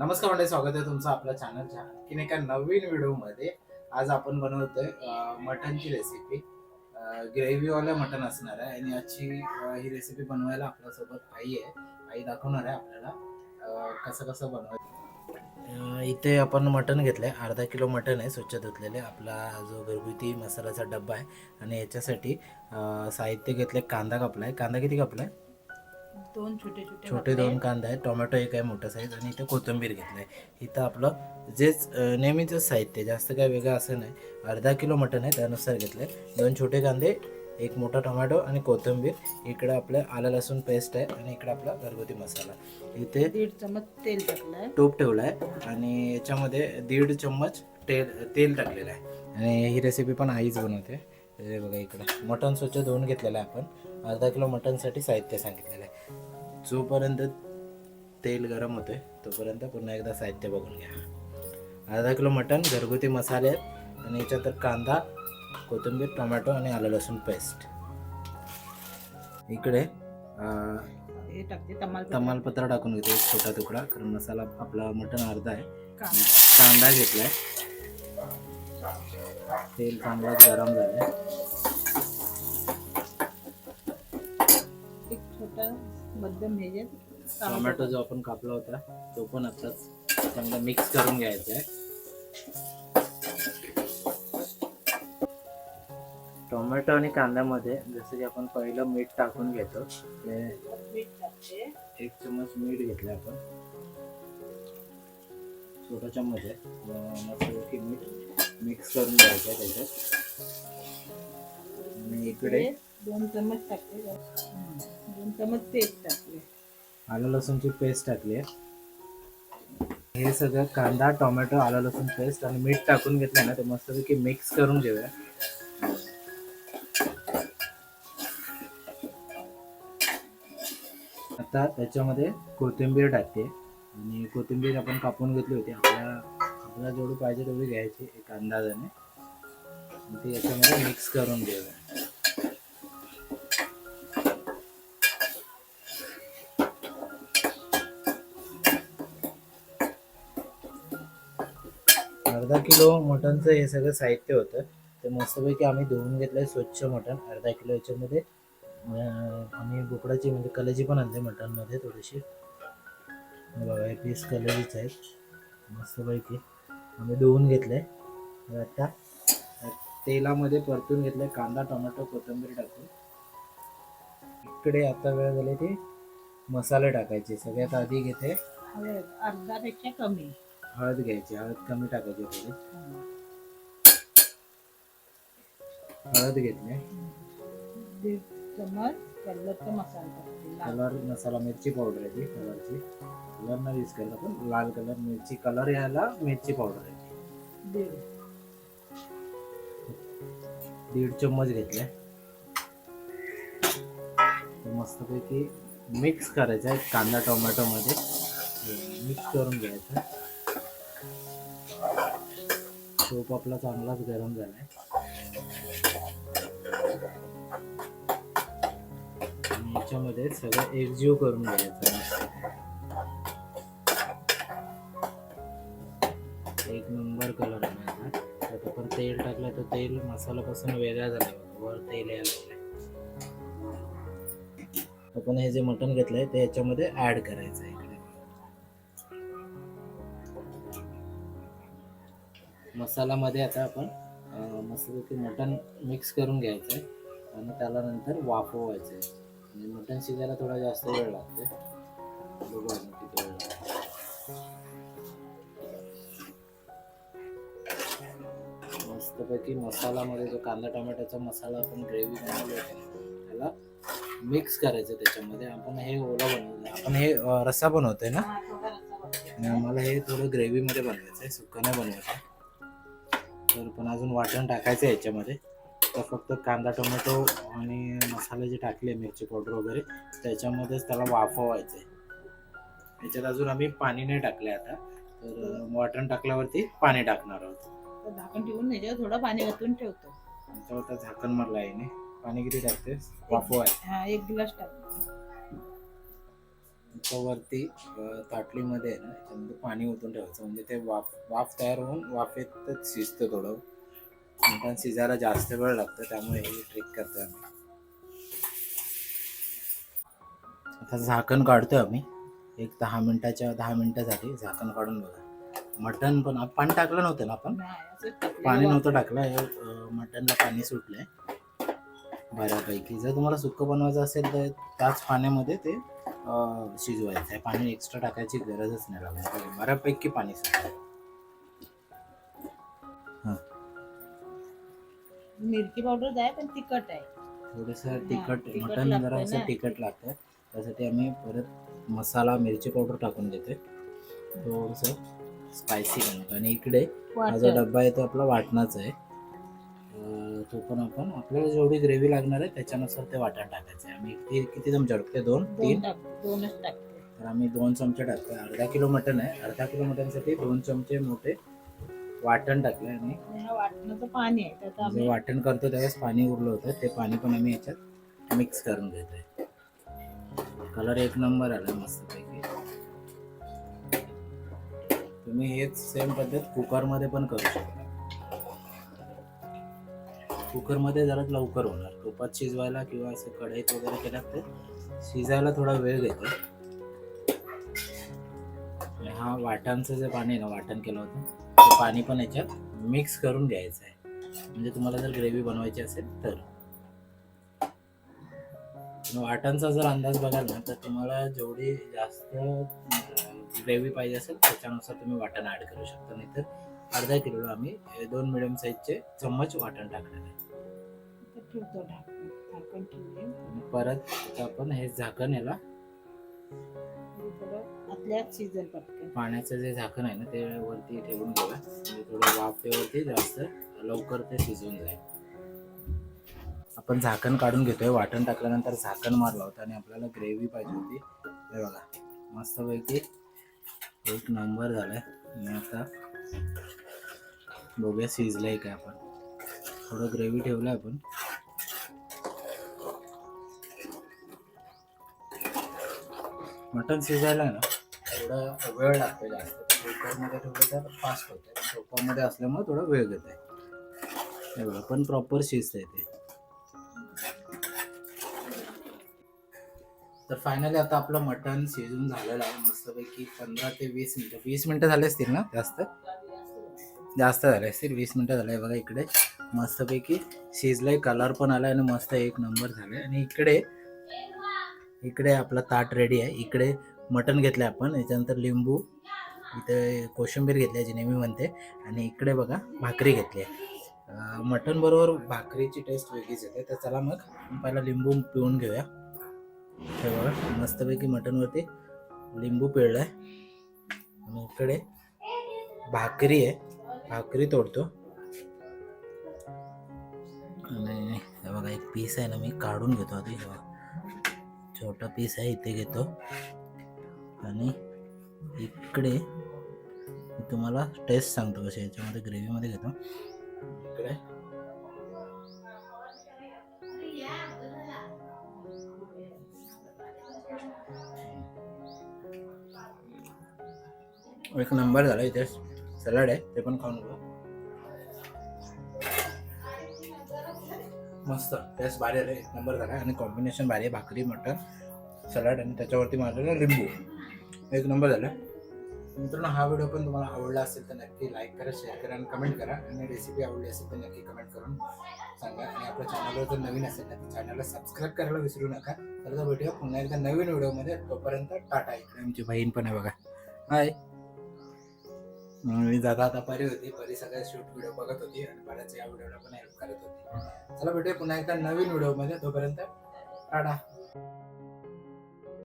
नमस्कार मंडळी स्वागत आहे तुमचं आपल्या चॅनलच्या आणखीन एका नवीन व्हिडिओमध्ये. आज आपण बनवतोय मटनची रेसिपी ग्रेव्हीवालं मटन असणार आहे आणि याची ही रेसिपी बनवायला आपल्यासोबत आई आहे. आई दाखवणार आहे आपल्याला कसं कसं बनवायचं. इथे आपण मटन घेतलंय अर्धा किलो मटन आहे स्वच्छ धुतलेले. आपला जो घरगुती मसाल्याचा डब्बा आहे. आणि याच्यासाठी साहित्य घेतले कांदा कापलाय. कांदा किती कापलाय? दोन छोटे छोटे छोटे. दोन कांदा आहे टोमॅटो एक आहे मोठा साईज आणि इथं कोथिंबीर घेतलाय. इथं आपलं जेच अं, नेहमीचंच साहित्य जास्त काय वेगळं असं नाही. अर्धा किलो मटण आहे त्यानुसार घेतलंय. दोन छोटे कांदे एक मोठा टोमॅटो आणि कोथिंबीर. इकडे आपलं आलं लसूण पेस्ट आहे आणि इकडे आपला घरगुती मसाला. इथे दीड चमच तेल टाकलंय. टोप ठेवला आहे आणि याच्यामध्ये दीड चम्मच तेल तेल टाकलेलं आहे. आणि ही रेसिपी पण आईच बनवते. बघा इकडं. मटण स्वच्छ धुवून घेतलेलं आहे आपण. अर्धा किलो मटणसाठी साहित्य सांगितलेलं आहे. जोपर्यंत तेल गरम होते तोपर्यंत पुन्हा एकदा साहित्य बघून घ्या. अर्धा किलो मटण घरगुती मसाले आहेत आणि याच्यात तर कांदा कोथिंबीर टोमॅटो आणि आलं लसूण पेस्ट. इकडे तमालपत्र टाकून घेतो एक छोटा तुकडा कारण मसाला आपला मटण अर्धा आहे. कांदा. कांदा घेतलाय. तेल चांगलं गरम झालंय. एक छोटा मध्यम ह्याच्यात टोमॅटो जो आपण कापला होता तो पण आताच चांगला मिक्स करून घ्यायचा आहे. टोमॅटो आणि कांद्यामध्ये जसं की आपण पहिलं मीठ टाकून घेतो ते एक चम्मच मीठ घेतलं आपण. छोटा चम्मच आहे. मीठ मिक्स करून घ्यायचं आहे त्याच्यात. आणि इकडे दोन चमच टाकते. हम्म. दोन टाकले. आलं लसूणची पेस्ट टाकली आहे. हे सगळं कांदा टोमॅटो आलं लसूण पेस्ट आणि मीठ टाकून घेतलं ना ते मस्तपैकी मिक्स करून घेऊया. आता त्याच्यामध्ये कोथिंबीर टाकते. आणि कोथिंबीर आपण कापून घेतली होती. आपल्या आपल्याला जेवढी पाहिजे तेवढी घ्यायची एक अंदाजाने. ती याच्यामध्ये मिक्स करून घेऊया. किलो मटनचं हे सगळं साहित्य होतं. ते मस्तपैकी आम्ही धुवून घेतलं स्वच्छ मटण अर्धा किलो याच्यामध्ये. आम्ही बोकडाची म्हणजे कलेजी पण आणते मटणमध्ये थोडीशी. बघा हे पीस कलेजीच आहेत. मस्तपैकी आम्ही धुवून घेतले आता तेलामध्ये परतून घेतले कांदा टोमॅटो कोथिंबीर टाकून. इकडे आता वेळ झाली ती मसाले टाकायचे. सगळ्यात आधी घेते. अर्धापेक्षा कमी. हळद घ्यायची हळद कमी टाकायची थोडी. हळद घेतली दीड चमच कलरचा मसाला टाकते लाल. कलर मसाला मिरची पावडर आहे ती कलरची कलर नाही यूज करत आपण लाल कलर मिरची कलर यायला मिरची पावडर आहे ती. दीड दीड चम्मच घेतले तर मस्तपैकी मिक्स करायचं आहे कांदा टोमॅटो मध्ये मिक्स करून घ्यायचं सोप आपला चांगलाच गरम झालाय. आणि याच्यामध्ये सगळं एकजीव करून घ्यायचं एक नंबर कलर आणायचा आता आपण तेल टाकलं तर तेल मसाल्यापासून वेगळा झाला वर तेल यायला लागलंय. आपण हे जे मटण घेतलंय ते याच्यामध्ये ऍड करायचं आहे मसालामध्ये मसाल्यामध्ये आता आपण मस्तपैकी मटण मिक्स करून घ्यायचं आहे आणि त्याला नंतर वाफवायचं आहे. म्हणजे मटण शिजायला थोडा जास्त वेळ लागते बघू आपण किती वेळ लागतो मस्तपैकी मसालामध्ये जो कांदा टोमॅटोचा मसाला आपण ग्रेव्ही बनवली होती त्याला मिक्स करायचं त्याच्यामध्ये. आपण हे ओला बनवतो आपण हे रस्सा बनवतोय ना? मला आणि आम्हाला हे थोडं ग्रेव्हीमध्ये बनवायचं आहे सुकं बनवायचं बनवायचं तर पण अजून वाटण टाकायचं आहे याच्यामध्ये. तर फक्त कांदा टोमॅटो आणि मसाले जे टाकले मिरची पावडर वगैरे त्याच्यामध्येच त्याला वाफवायचं आहे याच्यात अजून आम्ही पाणी नाही टाकले आता. तर वाटण टाकल्यावरती पाणी टाकणार आहोत. झाकण ठेवून त्याच्यावर थोडं पाणी ओतून ठेवतो. त्याच्यावर आता झाकण मारलं आहे पाणी किती टाकतेस? वाफवाय. हा एक ग्लास टाकतो अं, ताटलीमध्ये आहे ना त्याच्यामध्ये पाणी ओतून ठेवायचं. म्हणजे ते वाफ वाफ तयार होऊन वाफेतच शिजतं थोडं. मटण शिजायला जास्त वेळ लागतो त्यामुळे ही ट्रिक करतोय आम्ही. आता झाकण काढतोय आम्ही. एक दहा मिनिटाच्या दहा मिनिटासाठी झाकण काढून बघा. मटण पण पाणी टाकलं नव्हतं ना आपण? पाणी नव्हतं. टाकलं हे अं, मटणला पाणी सुटलंय. बऱ्यापैकी. जर तुम्हाला सुक्क बनवायचं असेल तर त्याच पाण्यामध्ये ते शिजवायचं आहे. पाणी एक्स्ट्रा टाकायची गरजच नाही लागणार. बऱ्यापैकी पाणी मिरची पावडर आहे पण तिखट आहे. थोडंसं तिखट मटण लागतं जरा असं. तिखट लागतं त्यासाठी आम्ही परत मसाला मिरची पावडर टाकून देतोय. थोडंसं स्पायसी बनवतो. आणि इकडे वाटण. डब्बा आहे तो आपला वाटणाचा आहे. तो पण आपण आपल्याला जेवढी ग्रेव्ही लागणार आहे त्याच्यानुसार ते वाटण टाकायचं आहे आम्ही किती किती चमचे टाकते दोन? तीन? दोनच टाकते. तर आम्ही दोन चमचे टाकतोय. अर्धा किलो मटण आहे. अर्धा किलो मटणसाठी दोन चमचे मोठे वाटण टाकले आणि वाटणाचं पाणी आहे. त्यात जे आम्ही वाटण करतो त्यावेळेस पाणी उरलं होतं. ते पाणी पण आम्ही याच्यात मिक्स करून घेतोय. कलर एक नंबर आला मस्तपैकी. तुम्ही हेच सेम पद्धत कुकरमध्ये पण करू शकता. कुकरमध्ये जरा लवकर होणार. तुपात शिजवायला किंवा असं कढईत वगैरे केलं तर शिजायला थोडा वेळ घेतो. हा वाटांचं जे पाणी आहे ना वाटण केलं होतं ते पाणी पण याच्यात मिक्स करून घ्यायचं आहे. म्हणजे तुम्हाला जर ग्रेव्ही बनवायची असेल तर. वाटांचा जर अंदाज बघाल ना तर तुम्हाला जेवढी जास्त ग्रेव्ही पाहिजे असेल त्याच्यानुसार तुम्ही वाटण ऍड करू शकता. नाहीतर अर्धा किलोला आम्ही दोन मिडियम साईजचे चम्मच वाटण टाकलेलं आहे. परत आपण हे झाकण याला पाण्याचं जे झाकण आहे ना ते वरती ठेवून घेऊया. म्हणजे थोडं वाफेवरती जास्त लवकर ते शिजून जाईल. आपण झाकण काढून घेतोय. वाटण टाकल्यानंतर झाकण मारलं होतं आणि आपल्याला ग्रेव्ही पाहिजे होती. हे बघा मस्तपैकी एक नंबर झालाय. आणि आता बघूया शिजलाय काय आपण? थोडं ग्रेव्ही ठेवलं आपण. मटण शिजायला आहे ना थोडा वेळ लागतो जास्त. कुकरमध्ये ठेवलं तर फास्ट होतं सोपामध्ये असल्यामुळे थोडा वेळ घेत आहे एवढं पण प्रॉपर शिजतंय ते. तर फायनली आता आपलं मटण शिजून झालेलं आहे. मस्तपैकी पंधरा ते वीस मिनटं. वीस मिनटं झाले असतील ना जास्त? जास्त झाले असतील वीस मिनटं झाले बघा इकडे. मस्तपैकी शिजलंय कलर पण आला आणि मस्त एक नंबर झालाय. आणि इकडे इकडे आपला ताट रेडी आहे. इकडे मटण घेतलं आपण. याच्यानंतर लिंबू इथे कोशिंबीर घेतली आहे जी नेहमी म्हणते. आणि इकडे बघा भाकरी घेतली आहे. मटण बरोबर भाकरीची टेस्ट वेगळीच येते. तर चला मग पहिला लिंबू पिळून घेऊया. हे बघा मस्तपैकी मटणवरती लिंबू पिळलं आहे आणि इकडे भाकरी आहे. भाकरी तोडतो. आणि हे बघा एक पीस आहे ना मी काढून घेतो आधी. छोटा पीस आहे इथे घेतो. आणि इकडे मी तुम्हाला टेस्ट सांगतो कसे याच्यामध्ये ग्रेव्हीमध्ये घेतो. इकडे. एक नंबर झाला इथे. सलाड आहे ते पण खाऊन बघ. मस्त टेस्ट भारी आलं. एक नंबर झाला. आणि कॉम्बिनेशन भारी आहे भाकरी मटण सलाड आणि त्याच्यावरती मारलेलं लिंबू. एक नंबर झालं. मित्रांनो हा व्हिडिओ पण तुम्हाला आवडला असेल तर नक्की लाईक करा शेअर करा आणि कमेंट करा. आणि रेसिपी आवडली असेल तर नक्की कमेंट करून सांगा. आणि आपल्या चॅनलवर जर नवीन असेल तर चॅनलला सबस्क्राईब करायला विसरू नका. तर तो भेटूया पुन्हा एकदा नवीन व्हिडिओमध्ये तोपर्यंत टाटा. इकडे आमची बहीण पण आहे बघा. हाय मी जाता आता परी होती परी सगळ्या शूट व्हिडिओ बघत होती आणि बऱ्याच या व्हिडिओला पण हेल्प करत होती. चला भेटूया पुन्हा एकदा नवीन व्हिडिओमध्ये तोपर्यंत टाटा